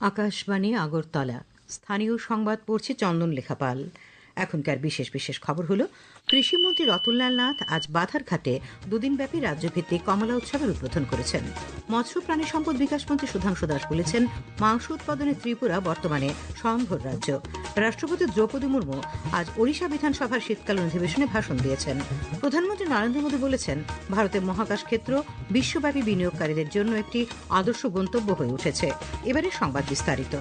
আকাশবাণী, আগরতলা। স্থানীয় সংবাদ পড়ছে চন্দন লেখাপাল। এখনকার বিশেষ বিশেষ খবর হলো, কৃষিমন্ত্রী রতনলাল নাথ আজ বাধারঘাটে দুদিনব্যাপী রাজ্যভিত্তিক কমলা উৎসবের উদ্বোধন করেছেন। মৎস্য প্রাণী সম্পদ বিকাশ মন্ত্রী সুধাংশু দাস বলেছেন, মাংস উৎপাদনে ত্রিপুরা বর্তমানে স্বয়ংভর রাজ্য। রাষ্ট্রপতি দ্রৌপদী মুর্মু আজ ওড়িশা বিধানসভার শীতকালীন অধিবেশনে ভাষণ দিয়েছেন। প্রধানমন্ত্রী নরেন্দ্র মোদী বলেছেন, ভারতের মহাকাশ ক্ষেত্র বিশ্বব্যাপী বিনিয়োগকারীদের জন্য একটি আদর্শ গন্তব্য হয়ে উঠেছে। এবারে সংবাদ বিস্তারিত।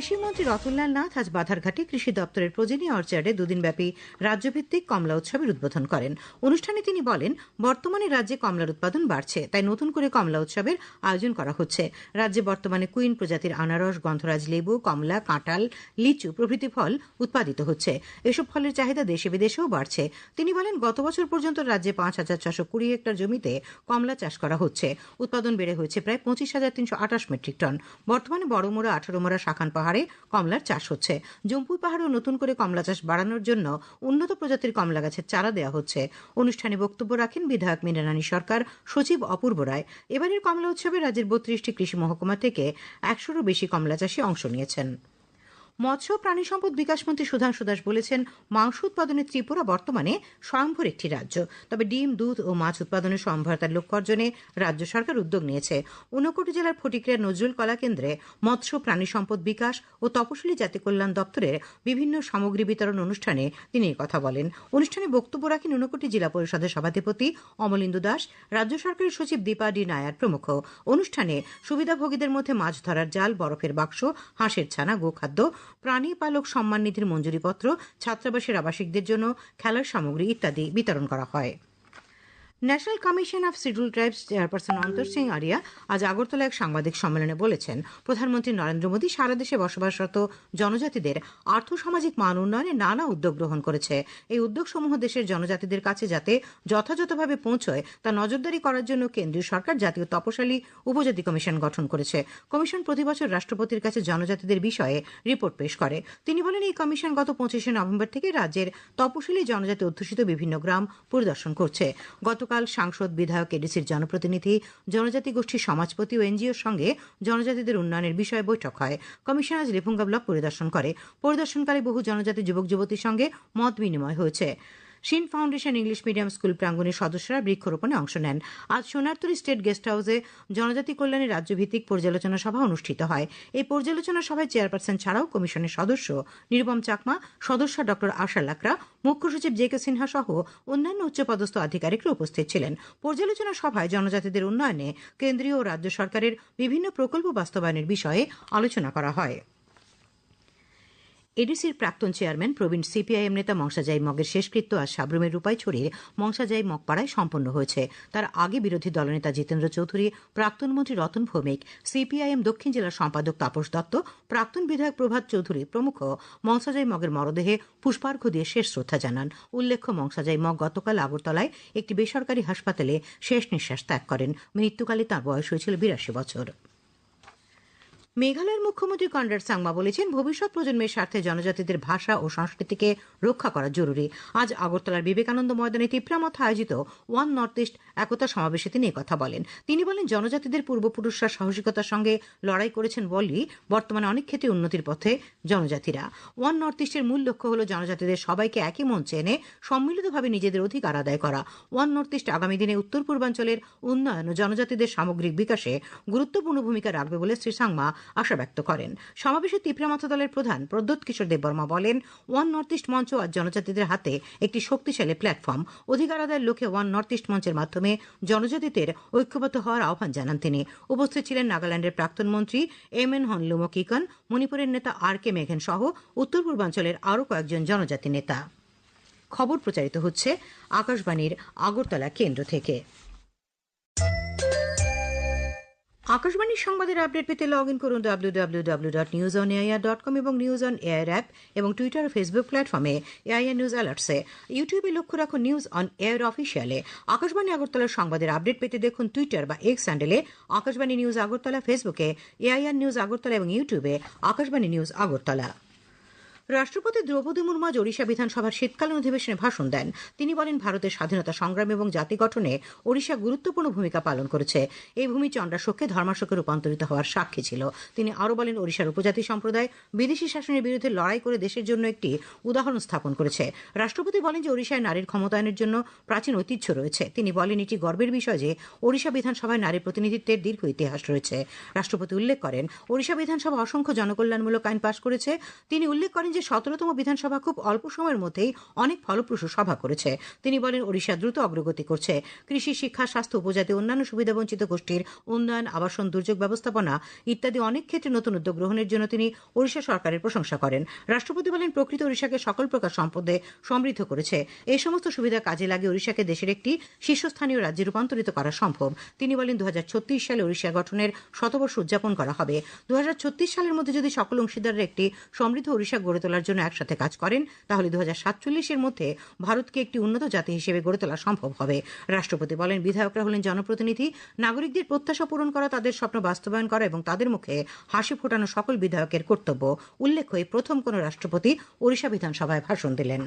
কৃষিমন্ত্রী রতনলাল নাথ আজ বাধারঘাটে কৃষি দপ্তরের প্রজনী অর্চার্ডে দুদিনব্যাপী রাজ্যভিত্তিক কমলা উৎসবের উদ্বোধন করেন। অনুষ্ঠানে তিনি বলেন, বর্তমানে রাজ্যে কমলার উৎপাদন বাড়ছে, তাই নতুন করে কমলা উৎসবের আয়োজন করা হচ্ছে। রাজ্যে বর্তমানে কুইন প্রজাতির আনারস, গন্ধরাজ লেবু, কমলা, কাঁঠাল, লিচু প্রভৃতি ফল উৎপাদিত হচ্ছে। এসব ফলের চাহিদা দেশে বিদেশেও বাড়ছে। তিনি বলেন, গত বছর পর্যন্ত রাজ্যে পাঁচ হাজার ছশো কুড়ি হেক্টর জমিতে কমলা চাষ করা হচ্ছে। উৎপাদন বেড়ে হয়েছে প্রায় পঁচিশ হাজার তিনশো আঠাশ মেট্রিক টন। বর্তমানে বড়মোড়া আঠারোমোড়া শাখান পাহাড়ে কমলার চাষ হচ্ছে। জম্পুই পাহাড়েও নতুন করে কমলা চাষ বাড়ানোর জন্য উন্নত প্রজাতির কমলা গাছের চারা দেওয়া হচ্ছে। অনুষ্ঠানে বক্তব্য রাখেন বিধায়ক মীনারানী সরকার, সচিব অপূর্ব রায়। এবারের কমলা উৎসবে রাজ্যের বত্রিশটি কৃষি মহকুমা থেকে একশোরও বেশি কমলা চাষী অংশ নিয়েছেন। মৎস্য প্রাণী সম্পদ বিকাশ মন্ত্রী সুধাংশু দাস বলেছেন, মাংস উৎপাদনে ত্রিপুরা বর্তমানে স্বয়ংভর একটি রাজ্য। তবে ডিম, দুধ ও মাছ উৎপাদনের সম্ভারতার লক্ষ্য অর্জনে রাজ্য সরকার উদ্যোগ নিয়েছে। ঊনকোটি জেলার ফটিকরিয়া নজরুল কলা কেন্দ্রে মৎস্য প্রাণী সম্পদ বিকাশ ও তপশিলি জাতি কল্যাণ দপ্তরের বিভিন্ন সামগ্রী বিতরণ অনুষ্ঠানে তিনি কথা বলেন। অনুষ্ঠানে বক্তব্য রাখেন ঊনকোটি জেলা পরিষদের সভাধিপতি অমলিন্দু দাস, রাজ্য সরকারের সচিব দীপা ডি নায়ার প্রমুখ। অনুষ্ঠানে সুবিধাভোগীদের মধ্যে মাছ ধরার জাল, বরফের বাক্স, হাঁসের ছানা, গোখাদ্য প্রাণী পালক সম্মান নিধির মঞ্জুরিপত্র ছাত্রাবাসের আবাসিকদের জন্য খেলার সামগ্রী ইত্যাদি বিতরণ করা হয়। National commission of scheduled tribes chairperson Antar Singh Arya আজ আগরতলা এক সাংবাদিক সম্মেলনে বলেছেন, প্রধানমন্ত্রী নরেন্দ্র মোদী সারা দেশে বসবাসরত জনজাতিদের আর্থসামাজিক মান উন্নয়নে নানা উদ্যোগ গ্রহণ করেছে। এই উদ্যোগসমূহ দেশের জনজাতিদের কাছে যাতে যথাযথভাবে পৌঁছয়, তা নজরদারি করার জন্য কেন্দ্রীয় সরকার জাতীয় তপশালী উপজাতি কমিশন গঠন করেছে। কমিশন প্রতিবছর রাষ্ট্রপতির কাছে জনজাতিদের বিষয়ে রিপোর্ট পেশ করে। তিনি বলেন, এই কমিশন গত পঁচিশে নভেম্বর থেকে রাজ্যের তপশিলি জনজাতি অধ্যুষিত বিভিন্ন গ্রাম পরিদর্শন করছে। গত গতকাল সাংসদ বিধায়ক এডিসির জনপ্রতিনিধি, জনজাতি গোষ্ঠীর সমাজপতি ও এনজিওর সঙ্গে জনজাতিদের উন্নয়নের বিষয়ে বৈঠক হয়। কমিশন আজ লেফুঙ্গা ব্লক পরিদর্শন করে। পরিদর্শনকালে বহু জনজাতি যুবক যুবতীর সঙ্গে মত বিনিময় হয়েছে। শিন ফাউন্ডেশন ইংলিশ মিডিয়াম স্কুল প্রাঙ্গনের সদস্যরা বৃক্ষরোপণে অংশ নেন। আজ সোনারতরী স্টেট গেস্ট হাউসে জনজাতি কল্যাণের রাজ্যভিত্তিক পর্যালোচনা সভা অনুষ্ঠিত হয়। এই পর্যালোচনা সভায় চেয়ারপারসন ছাড়াও কমিশনের সদস্য নিরুপম চাকমা, সদস্য ডক্টর আশা লাকড়া, মুখ্য সচিব জে কে সিনহা সহ অন্যান্য উচ্চপদস্থ আধিকারিকরা উপস্থিত ছিলেন। পর্যালোচনা সভায় জনজাতিদের উন্নয়নে কেন্দ্রীয় ও রাজ্য সরকারের বিভিন্ন প্রকল্প বাস্তবায়নের বিষয়ে আলোচনা করা হয়। এডিসির প্রাক্তন চেয়ারম্যান প্রবীণ সিপিআইএম নেতা মংসাজাই মগের শেষকৃত্য আজ সাবরুমের রূপায় ছড়িয়ে মংসাজাই মগপাড়ায় সম্পন্ন হয়েছে। তার আগে বিরোধী দলনেতা জিতেন্দ্র চৌধুরী, প্রাক্তন মন্ত্রী রতন ভৌমিক, সিপিআইএম দক্ষিণ জেলার সম্পাদক তাপস দত্ত, প্রাক্তন বিধায়ক প্রভাত চৌধুরী প্রমুখ মংসাজাই মগের মরদেহে পুষ্পার্ঘ্য দিয়ে শেষ শ্রদ্ধা জানান। উল্লেখ্য, মংসাজাই মগ গতকাল আগরতলায় একটি বেসরকারি হাসপাতালে শেষ নিঃশ্বাস ত্যাগ করেন। মৃত্যুকালে তাঁর বয়স হয়েছিল বিরাশি বছর। মেঘালয়ের মুখ্যমন্ত্রী কনরাড সাংমা বলেছেন, ভবিষ্যৎ প্রজন্মের স্বার্থে জনজাতিদের ভাষা ও সংস্কৃতিকে রক্ষা করা জরুরি। আজ আগরতলার বিবেকানন্দ ময়দানে তিপ্রামথ আয়োজিত ওয়ান নর্থ ইস্ট একতা সমাবেশে তিনি কথা বলেন। তিনি বলেন, জনজাতিদের পূর্বপুরুষরা সাহসিকতার সঙ্গে লড়াই করেছেন বলেই বর্তমানে অনেক ক্ষেত্রে উন্নতির পথে জনজাতিরা। ওয়ান নর্থ ইস্টের মূল লক্ষ্য হল জনজাতিদের সবাইকে একই মঞ্চে এনে সম্মিলিতভাবে নিজেদের অধিকার আদায় করা। ওয়ান নর্থ ইস্ট আগামী দিনে উত্তর পূর্বাঞ্চলের উন্নয়ন ও জনজাতিদের সামগ্রিক বিকাশে গুরুত্বপূর্ণ ভূমিকা রাখবে বলে শ্রী সাংমা আশা ব্যক্ত করেন। সমাবেশে তীব্রামাথা দলের প্রধান প্রদ্যোৎ কিশোর দেববর্মা বলেন, ওয়ান নর্থ ইস্ট মঞ্চ আজ জনজাতিদের হাতে একটি শক্তিশালী প্ল্যাটফর্ম। অধিকার আদায়ের লক্ষ্যে ওয়ান নর্থ ইস্ট মঞ্চের মাধ্যমে জনজাতিদের ঐক্যবদ্ধ হওয়ার আহ্বান জানান তিনি। উপস্থিত ছিলেন নাগাল্যান্ডের প্রাক্তন মন্ত্রী এম এন হনলুমো কিকন মণিপুরের নেতা আর কে মেঘেন সহ উত্তর পূর্বাঞ্চলের আরও কয়েকজন জনজাতি নেতা। খবর প্রচারিত হচ্ছে আকাশবাণীর আগরতলা কেন্দ্র থেকে। আকাশবাণীর সংবাদের আপডেট পেতে লগ ইন করুন W W W dot news on AIR dot com এবং নিউজ অন এআইআর অ্যাপ এবং টুইটার ও ফেসবুক প্ল্যাটফর্মে এআইআর নিউজ অ্যালার্টসে ইউটিউবে লক্ষ্য রাখুন নিউজ অন এয়ার অফিসিয়ালে আকাশবাণী আগরতলার সংবাদের আপডেট পেতে দেখুন টুইটার বা এক্স হ্যান্ডেলে আকাশবাণী নিউজ আগরতলা ফেসবুকে এআইআর নিউজ আগরতলা এবং ইউটিউবে আকাশবাণী নিউজ আগরতলা। রাষ্ট্রপতি দ্রৌপদী মুর্মু আজ ওড়িশা বিধানসভার শীতকালীন অধিবেশনে ভাষণ দেন। তিনি বলেন, ভারতের স্বাধীনতা সংগ্রাম এবং জাতি গঠনে ওড়িশা গুরুত্বপূর্ণ ভূমিকা পালন করেছে। এই ভূমি চণ্ডাশোককে ধর্মাশোকে রূপান্তরিত হওয়ার সাক্ষী ছিল। তিনি আরও বলেন, ওড়িশার উপজাতি সম্প্রদায় বিদেশি শাসনের বিরুদ্ধে লড়াই করে দেশের জন্য একটি উদাহরণ স্থাপন করেছে। রাষ্ট্রপতি বলেন যে, ওড়িশায় নারীর ক্ষমতায়নের জন্য প্রাচীন ঐতিহ্য রয়েছে। তিনি বলেন, এটি গর্বের বিষয় যে, ওড়িশা বিধানসভায় নারী প্রতিনিধিত্বের দীর্ঘ ইতিহাস রয়েছে। রাষ্ট্রপতি উল্লেখ করেন, ওড়িশা বিধানসভা অসংখ্য জনকল্যাণমূলক আইন পাশ করেছে। তিনি উল্লেখ করেন যে সতেরোতম বিধানসভা খুব অল্প সময়ের মধ্যেই অনেক ফলপ্রসূ সভা করেছে। তিনি বলেন, ওড়িশা দ্রুত অগ্রগতি করছে। কৃষি, শিক্ষা, স্বাস্থ্য, উপজাতি, অন্যান্য সুবিধাবঞ্চিত গোষ্ঠীর উন্নয়ন, আবাসন, দুর্যোগ ব্যবস্থাপনা ইত্যাদি অনেক ক্ষেত্রে নতুন উদ্যোগ গ্রহণের জন্য তিনি ওড়িশা সরকারের প্রশংসা করেন। রাষ্ট্রপতি বলেন, প্রকৃত ওড়িশাকে সকল প্রকার সম্পদে সমৃদ্ধ করেছে। এই সমস্ত সুবিধা কাজে লাগিয়ে ওড়িশাকে দেশের একটি শীর্ষস্থানীয় রাজ্যে রূপান্তরিত করা সম্ভব। তিনি বলেন দু হাজার ছত্রিশ সালে ওড়িশা গঠনের শতবর্ষ উদযাপন করা হবে। দু হাজার ছত্রিশ সালের মধ্যে যদি সকল অংশীদাররা একটি সমৃদ্ধ ওড়িশা গড়ে তোলার জন্য একসাথে কাজ করেন, তাহলে দুহাজার সাতচল্লিশ এর মধ্যে ভারতকে একটি উন্নত জাতি হিসেবে গড়ে তোলা সম্ভব হবে। রাষ্ট্রপতি বলেন, বিধায়করা হলেন জনপ্রতিনিধি। নাগরিকদের প্রত্যাশা পূরণ করা, তাদের স্বপ্ন বাস্তবায়ন করা এবং তাদের মুখে হাসি ফোটানো সকল বিধায়কের কর্তব্য। উল্লেখ হয়ে প্রথম কোন রাষ্ট্রপতি ওড়িশা বিধানসভায় ভাষণ দিলেন।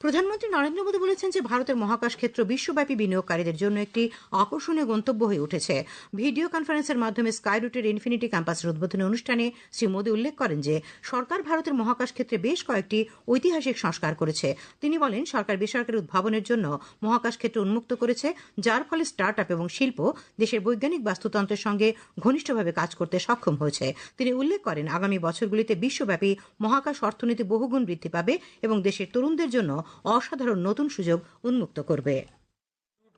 প্রধানমন্ত্রী নরেন্দ্র মোদী বলেছেন যে ভারতের মহাকাশ ক্ষেত্র বিশ্বব্যাপী বিনিয়োগকারীদের জন্য একটি আকর্ষণীয় গন্তব্য হয়ে উঠেছে। ভিডিও কনফারেন্সের মাধ্যমে স্কাই রুটের ইনফিনিটি ক্যাম্পাসের উদ্বোধনী অনুষ্ঠানে শ্রী মোদী উল্লেখ করেন যে, সরকার ভারতের মহাকাশ ক্ষেত্রে বেশ কয়েকটি ঐতিহাসিক সংস্কার করেছে। তিনি বলেন, সরকার বেসরকারি উদ্ভাবনের জন্য মহাকাশ ক্ষেত্র উন্মুক্ত করেছে, যার ফলে স্টার্ট আপ এবং শিল্প দেশের বৈজ্ঞানিক বাস্তুতন্ত্রের সঙ্গে ঘনিষ্ঠভাবে কাজ করতে সক্ষম হয়েছে। তিনি উল্লেখ করেন, আগামী বছরগুলিতে বিশ্বব্যাপী মহাকাশ অর্থনীতি বহুগুণ বৃদ্ধি পাবে এবং দেশের তরুণদের জন্য অসাধারণ নতুন সুযোগ উন্মুক্ত করবে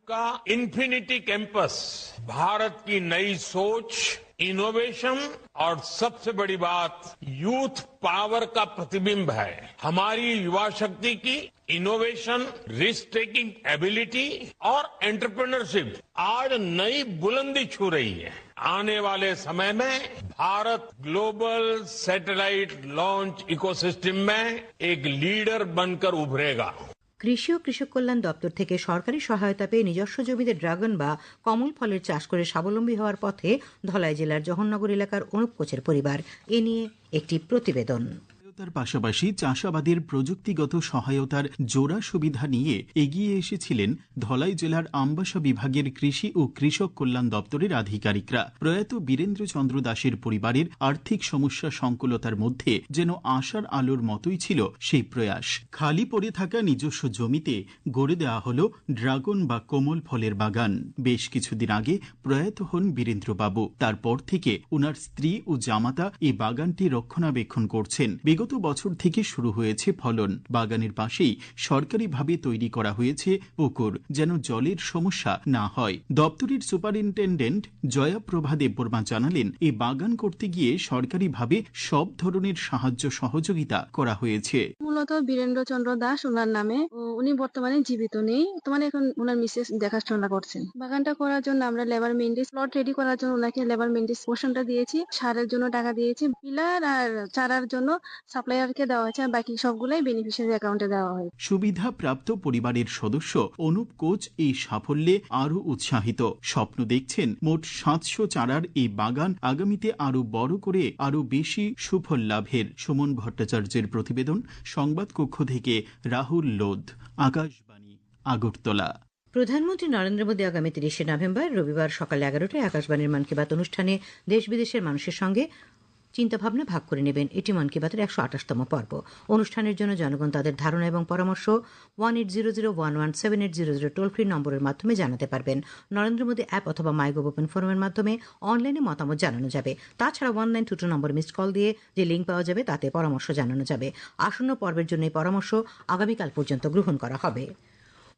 का इन्फिनिटी कैंपस भारत की नई सोच इनोवेशन और सबसे बड़ी बात यूथ पावर का प्रतिबिंब है हमारी युवा शक्ति की इनोवेशन रिस्क टेकिंग एबिलिटी और एंटरप्रेन्योरशिप आज नई बुलंदी छू रही है आने वाले समय में Bharat global satellite launch ecosystem में एक लीडर बनकर उभरेगा কৃষি ও কৃষক কল্যাণ দপ্তর থেকে সরকারি সহায়তা পেয়ে নিজস্ব জমিতে ড্রাগন বা কমল ফলের চাষ করে স্বাবলম্বী হওয়ার পথে ধলাই জেলার জহরনগর এলাকার অনুপ কোচের পরিবার এ নিয়ে একটি প্রতিবেদন সহায়তার পাশাপাশি চাষাবাদের প্রযুক্তিগত সহায়তার জোড়া সুবিধা নিয়ে এগিয়ে এসেছিলেন ধলাই জেলার আমবাসা বিভাগের কৃষি ও কৃষক কল্যাণ দপ্তরের আধিকারিকরা। প্রয়াত বীরেন্দ্র চন্দ্র দাসের পরিবারের আর্থিক সমস্যা সংকুলতার মধ্যে যেন আশার আলোর মতোই ছিল সেই প্রয়াস। খালি পড়ে থাকা নিজস্ব জমিতে গড়ে দেওয়া হল ড্রাগন বা কোমল ফলের বাগান। বেশ কিছুদিন আগে প্রয়াত হন বীরেন্দ্রবাবু। তারপর থেকে ওনার স্ত্রী ও জামাতা এই বাগানটি রক্ষণাবেক্ষণ করছেন। বিগত বছর থেকে শুরু হয়েছে ফলন। বাগানের পাশেই সরকারিভাবে তৈরি করা হয়েছে পুকুর, যেন জলের সমস্যা না হয়। দপ্তরের সুপারিনটেন্ডেন্ট জয়াপ্রভা দেববর্মা জানালেন এই বাগান করতে গিয়ে সরকারিভাবে সব ধরনের সাহায্য সহযোগিতা করা হয়েছে। মূলত বীরেন্দ্র চন্দ্র দাস ওনার নামে উনি বর্তমানে জীবিত নেই। বর্তমানে এখন ওনার মিসেস দেখাশোনা করছেন। বাগানটা করার জন্য আমরা লেবার মেন্ডিস প্লট রেডি করার জন্য ওনাকে লেবার মেন্ডিস পোর্শনটা দিয়েছি। সারের জন্য টাকা দিয়েছি। পিলার আর চারার জন্য সাপ্লায়ারকে দেওয়া হয়েছে বাকি সবগুলাই বেনিফিশিয়ারি অ্যাকাউন্টে দেওয়া হয় সুবিধা প্রাপ্ত পরিবারের সদস্য অনুপ কোচ এই সাফল্যে আরও উৎসাহিত। স্বপ্ন দেখছেন মোট সাতশো চারার এই বাগান আগামীতে আরও বড় করে আরও বেশি সুফল লাভের। সুমন ভট্টাচার্যের প্রতিবেদন সংবাদ কক্ষ থেকে রাহুল লোধ আকাশবাণী আগরতলা। প্রধানমন্ত্রী নরেন্দ্র মোদী আগামী তিরিশে নভেম্বর রবিবার সকাল এগারোটায় আকাশবাণীর মন কি বাত অনুষ্ঠানে দেশ বিদেশের মানুষের সঙ্গে চিন্তাভাবনা ভাগ করে নেবেন। এটি মন কি বাতের একশো আঠাশতম পর্ব। অনুষ্ঠানের জন্য জনগণ তাদের ধারণা এবং পরামর্শ one eight zero zero one one seven eight zero zero toll free নম্বরের মাধ্যমে জানাতে পারবেন। নরেন্দ্র মোদী অ্যাপ অথবা মাইগোভ ওপেন ফোরামের মাধ্যমে অনলাইনে মতামত জানানো যাবে। তাছাড়া one nine two two number missed call দিয়ে যে লিঙ্ক পাওয়া যাবে তাতে পরামর্শ জানানো যাবে। আসন্ন পর্বের জন্য এই পরামর্শ আগামীকাল পর্যন্ত গ্রহণ করা হবে।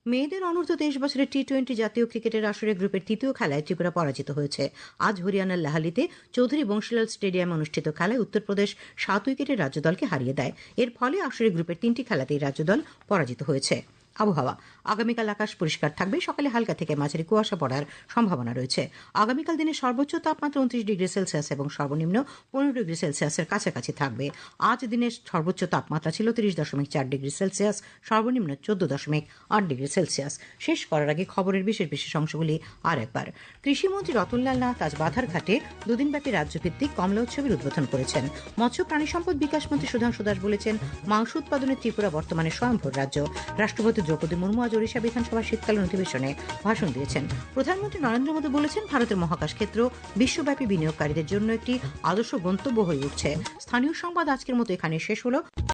মেয়েদের অনূর্ধ্ব তেইশ বছরের টি টোয়েন্টি জাতীয় ক্রিকেটের আসরে গ্রুপের তৃতীয় খেলায় ত্রিপুরা পরাজিত হয়েছে। আজ হরিয়ানার লাহালিতে চৌধুরী বংশীলাল স্টেডিয়ামে অনুষ্ঠিত খেলায় উত্তরপ্রদেশ সাত উইকেটের রাজ্যদলকে হারিয়ে দেয়। এর ফলে আসরে গ্রুপের তিনটি খেলাতেই রাজ্যদল পরাজিত হয়েছে। আবহাওয়া। আগামীকাল আকাশ পরিষ্কার থাকবে। সকালে হালকা থেকে মাঝারি কুয়াশা পড়ার সম্ভাবনা রয়েছে। আগামীকাল দিনে সর্বোচ্চ তাপমাত্রা উনত্রিশ ডিগ্রি সেলসিয়াস এবং সর্বনিম্ন পনেরো ডিগ্রি সেলসিয়াসের কাছাকাছি থাকবে। আজ দিনের সর্বোচ্চ তাপমাত্রা ছিল তিরিশ দশমিক চার ডিগ্রি সেলসিয়াস, সর্বনিম্ন চোদ্দ দশমিক আট ডিগ্রি সেলসিয়াস। শেষ করার আগে খবরের বিশেষ বিশেষ অংশগুলি আর একবার। কৃষিমন্ত্রী রতনলাল নাথ আজ বাধারঘাটে দুদিনব্যাপী রাজ্যভিত্তিক কমলা উৎসবের উদ্বোধন করেছেন। মৎস্য প্রাণী সম্পদ বিকাশ মন্ত্রী সুধাংশু দাস বলেছেন, মাংস উৎপাদনে ত্রিপুরা বর্তমানে স্বয়ংভর রাজ্য। রাষ্ট্রপতি দ্রৌপদী মুর্মু আজ ওড়িশা বিধানসভার শীতকালীন অধিবেশনে ভাষণ দিয়েছেন। প্রধানমন্ত্রী নরেন্দ্র মোদী বলেছেন, ভারতের মহাকাশ ক্ষেত্র বিশ্বব্যাপী বিনিয়োগকারীদের জন্য একটি আদর্শ গন্তব্য হয়ে উঠছে। স্থানীয় সংবাদ আজকের মতো এখানে শেষ হলো।